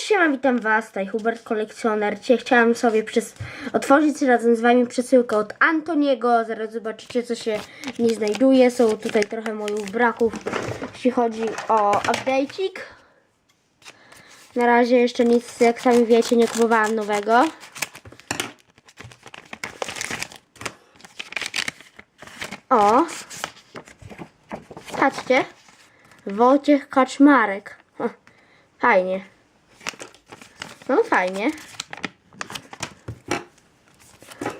siema, witam was, tutaj Hubert Kolekcjoner. Dzisiaj chciałam sobie przez... otworzyć razem z wami przesyłkę od Antoniego. Zaraz zobaczycie, co się w niej znajduje. Są tutaj trochę moich braków, jeśli chodzi o update'ik. Na razie jeszcze nic, jak sami wiecie, nie kupowałam nowego. O! Patrzcie. Wojciech Kaczmarek. O, fajnie. No fajnie.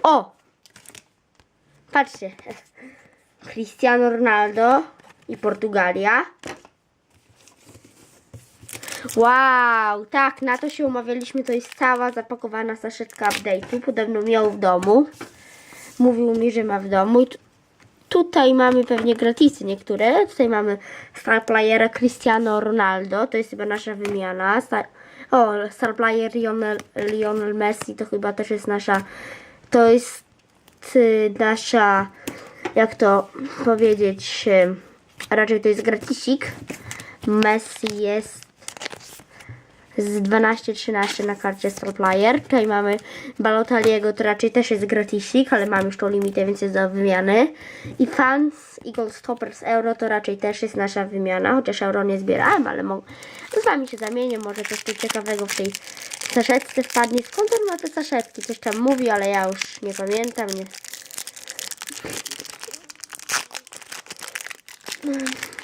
O! Patrzcie. Cristiano Ronaldo i Portugalia. Wow, tak, na to się umawialiśmy. To jest cała zapakowana saszetka update'u. Podobno miał w domu. Mówił mi, że ma w domu. Tutaj mamy pewnie gratisy niektóre. Tutaj mamy star playera Cristiano Ronaldo. To jest chyba nasza wymiana. Star, o, star player Lionel, Lionel Messi to chyba też jest nasza. To jest y, nasza. Jak to powiedzieć? y, Raczej to jest gratisik. Messi jest z 12-13 na karcie Star Player. Tutaj mamy Balotaliego, to raczej też jest gratisik, ale mam już tą limitę, więc jest do wymiany. I Fans Eagle Stoppers Euro to raczej też jest nasza wymiana, chociaż euro nie zbierałem, ale z wami się zamienię, może coś tu ciekawego w tej saszetce wpadnie. Skąd on ma te saszetki? Coś tam mówi, ale ja już nie pamiętam. Nie. O,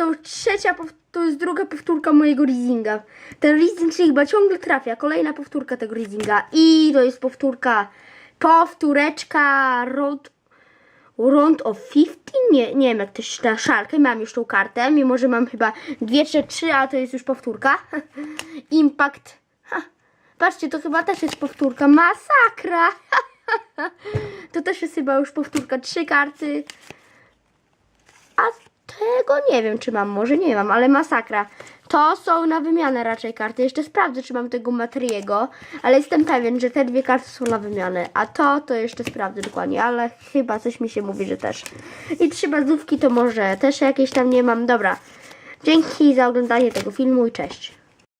to trzecia, to jest druga powtórka mojego Rizinga. Ten Rizing się chyba ciągle trafia. Kolejna powtórka tego Rizinga. I to jest powtórka, powtóreczka Road, Round of 50? Nie, nie wiem jak to się czyta szalkę. Mam już tą kartę, mimo że mam chyba dwie, trzy, trzy, a to jest już powtórka. Impact. Ha. Patrzcie, to chyba też jest powtórka. Masakra! to też jest chyba już powtórka. Trzy karty. A tego nie wiem, czy mam, może nie mam, ale masakra. To są na wymianę raczej karty. Jeszcze sprawdzę, czy mam tego Matriego, ale jestem pewien, że te dwie karty są na wymianę. A to, to jeszcze sprawdzę dokładnie, ale chyba coś mi się mówi, że też. I trzy bazówki to może też jakieś tam nie mam. Dobra. Dzięki za oglądanie tego filmu i cześć.